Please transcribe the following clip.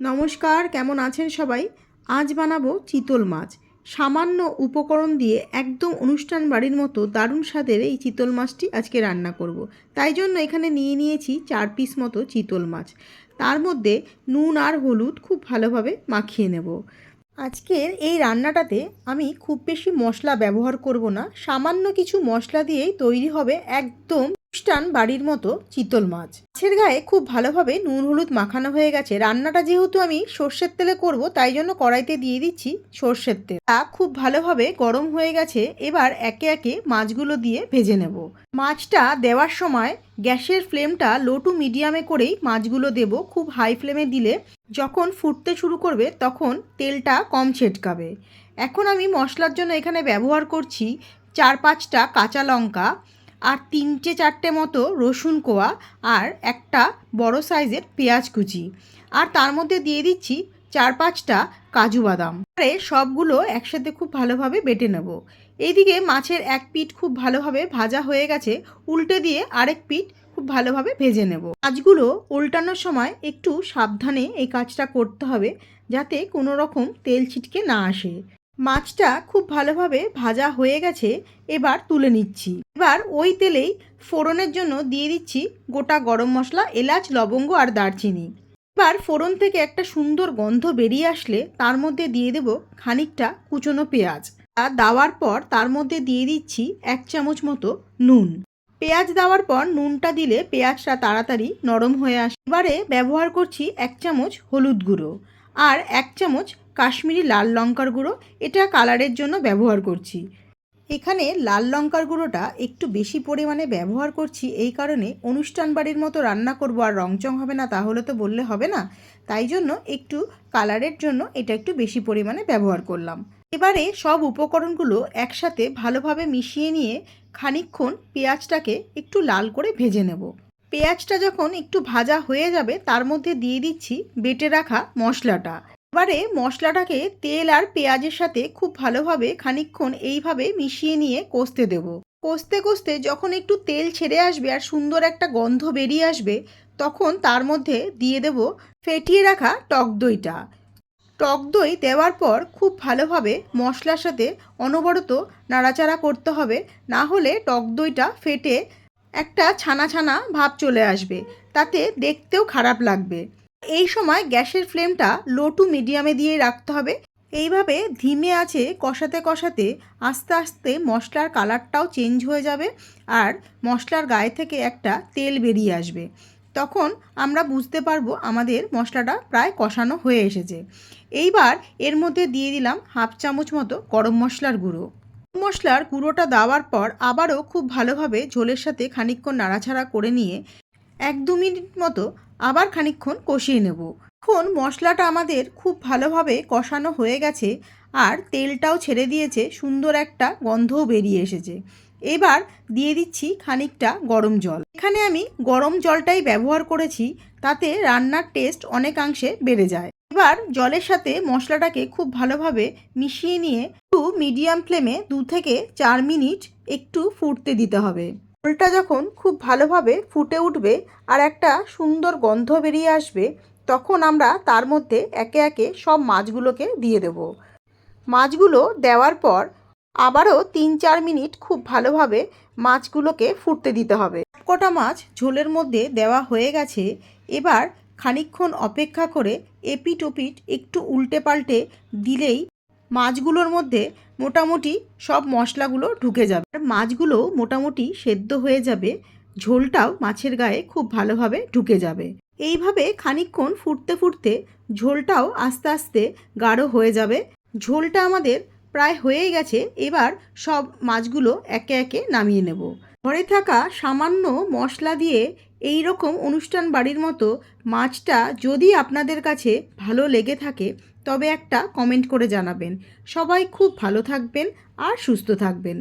নমস্কার, কেমন আছেন সবাই? আজ বানাবো চিতল মাছ। সামান্য উপকরণ দিয়ে একদম অনুষ্ঠান বাড়ির মতো দারুণ স্বাদের এই চিতল মাছটি আজকে রান্না করব। তাই জন্য এখানে নিয়ে নিয়েছি চার পিস মতো চিতল মাছ। তার মধ্যে নুন আর হলুদ খুব ভালোভাবে মাখিয়ে নেব। আজকের এই রান্নাটাতে আমি খুব বেশি মশলা ব্যবহার করব না। সামান্য কিছু মশলা দিয়েই তৈরি হবে একদম অনুষ্ঠান বাড়ির মতো চিতল মাছ। মাছের গায়ে খুব ভালোভাবে নুন হলুদ মাখানো হয়ে গেছে। রান্নাটা যেহেতু আমি সর্ষের তেলে করব, তাই জন্য কড়াইতে দিয়ে দিচ্ছি সর্ষের তেল। তা খুব ভালোভাবে গরম হয়ে গেছে, এবার একে একে মাছগুলো দিয়ে ভেজে নেব। মাছটা দেওয়ার সময় গ্যাসের ফ্লেমটা লো টু মিডিয়ামে করেই মাছগুলো দেব। খুব হাই ফ্লেমে দিলে যখন ফুটতে শুরু করবে, তখন তেলটা কম ছেটকাবে। এখন আমি মশলার জন্য এখানে ব্যবহার করছি চার পাঁচটা কাঁচা লঙ্কা আর তিনটে চারটে মতো রসুন কোয়া আর একটা বড় সাইজের পেঁয়াজ কুচি। আর তার মধ্যে দিয়ে দিচ্ছি চার পাঁচটা কাজু বাদাম। আরে সবগুলো একসাথে খুব ভালোভাবে বেটে নেব। এইদিকে মাছের এক পিঠ খুব ভালোভাবে ভাজা হয়ে গেছে, উল্টে দিয়ে আরেক পিঠ খুব ভালোভাবে ভেজে নেব। মাছগুলো উল্টানোর সময় একটু সাবধানে এই কাজটা করতে হবে যাতে কোনো রকম তেল ছিটকে না আসে। মাছটা খুব ভালোভাবে ভাজা হয়ে গেছে, এবার তুলে নিচ্ছি। এবার ওই তেলেই ফোড়নের জন্য দিয়ে দিচ্ছি গোটা গরম মশলা, এলাচ, লবঙ্গ আর দারচিনি। এবার ফোড়ন থেকে একটা সুন্দর গন্ধ বেরিয়ে আসলে তার মধ্যে দিয়ে দেব খানিকটা কুচনো পেঁয়াজ। আর দেওয়ার পর তার মধ্যে দিয়ে দিচ্ছি এক চামচ মতো নুন। পেঁয়াজ দেওয়ার পর নুনটা দিলে পেঁয়াজটা তাড়াতাড়ি নরম হয়ে আসে এবারে ব্যবহার করছি এক চামচ হলুদ গুঁড়ো আর এক চামচ কাশ্মীরি লাল লঙ্কার গুঁড়ো, এটা কালারের জন্য ব্যবহার করছি। এখানে লাল লঙ্কার গুঁড়োটা একটু বেশি পরিমাণে ব্যবহার করছি, এই কারণে অনুষ্ঠান বাড়ির মতো রান্না করব আর রংচং হবে না, তাহলে তো বললে হবে না। তাই জন্য একটু কালারের জন্য এটা একটু বেশি পরিমাণে ব্যবহার করলাম। এবারে সব উপকরণগুলো একসাথে ভালোভাবে মিশিয়ে নিয়ে খানিকক্ষণ পেঁয়াজটাকে একটু লাল করে ভেজে নেব। পেঁয়াজটা যখন একটু ভাজা হয়ে যাবে, তার মধ্যে দিয়ে দিচ্ছি বেটে রাখা মশলাটা। এবারে মশলাটাকে তেল আর পেঁয়াজের সাথে খুব ভালোভাবে খানিকক্ষণ এইভাবে মিশিয়ে নিয়ে কষতে দেব। কষতে কষতে যখন একটু তেল ছেড়ে আসবে আর সুন্দর একটা গন্ধ বেরিয়ে আসবে, তখন তার মধ্যে দিয়ে দেব ফেটিয়ে রাখা টক দইটা। টক দই দেওয়ার পর খুব ভালোভাবে মশলার সাথে অনবরত নাড়াচাড়া করতে হবে, না হলে টক দইটা ফেটে একটা ছানা ছানা ভাব চলে আসবে, তাতে দেখতেও খারাপ লাগবে। এই সময় গ্যাসের ফ্লেমটা লো টু মিডিয়ামে দিয়ে রাখতে হবে। এইভাবে ধিমে আছে, কষাতে কষাতে আস্তে আস্তে মশলার কালারটাও চেঞ্জ হয়ে যাবে আর মশলার গায়ে থেকে একটা তেল বেরিয়ে আসবে। তখন আমরা বুঝতে পারব আমাদের মশলাটা প্রায় কষানো হয়ে এসেছে। এইবার এর মধ্যে দিয়ে দিলাম হাফ চামচ মতো গরম মশলার গুঁড়ো। মশলার গুঁড়োটা দেওয়ার পর আবারও খুব ভালোভাবে ঝোলের সাথে খানিকক্ষণ নাড়াছাড়া করে নিয়ে এক দু মিনিট মতো আবার খানিকক্ষণ কষিয়ে নেব। এখন মশলাটা আমাদের খুব ভালোভাবে কষানো হয়ে গেছে আর তেলটাও ছেড়ে দিয়েছে, সুন্দর একটা গন্ধও বেরিয়ে এসেছে। এবার দিয়ে দিচ্ছি খানিকটা গরম জল। এখানে আমি গরম জলটাই ব্যবহার করেছি, তাতে রান্নার টেস্ট অনেকাংশে বেড়ে যায়। এবার জলের সাথে মশলাটাকে খুব ভালোভাবে মিশিয়ে নিয়ে একটু মিডিয়াম ফ্লেমে দু থেকে চার মিনিট একটু ফুটতে দিতে হবে। ঝোলটা যখন খুব ভালোভাবে ফুটে উঠবে আর একটা সুন্দর গন্ধ বেরিয়ে আসবে, তখন আমরা তার মধ্যে একে একে সব মাছগুলোকে দিয়ে দেব। মাছগুলো দেওয়ার পর আবারও তিন চার মিনিট খুব ভালোভাবে মাছগুলোকে ফুটতে দিতে হবে। কটা মাছ ঝোলের মধ্যে দেওয়া হয়ে গেছে। এবার খানিকক্ষণ অপেক্ষা করে এপিট ওপিট একটু উল্টে পাল্টে দিলেই মাছগুলোর মধ্যে মোটামুটি সব মশলাগুলো ঢুকে যাবে। আর মাছগুলো মোটামুটি সেদ্ধ হয়ে যাবে, ঝোলটাও মাছের গায়ে খুব ভালোভাবে ঢুকে যাবে। এইভাবে খানিকক্ষণ ফুটতে ফুটতে ঝোলটাও আস্তে আস্তে গাঢ় হয়ে যাবে। ঝোলটা আমাদের প্রায় হয়েই গেছে, এবার সব মাছগুলো একে একে নামিয়ে নেব। ঘরে থাকা সামান্য মশলা দিয়ে এই রকম অনুষ্ঠান বাড়ির মতো মাছটা যদি আপনাদের কাছে ভালো লেগে থাকে, তবে একটা কমেন্ট করে জানাবেন। সবাই খুব ভালো থাকবেন আর সুস্থ থাকবেন।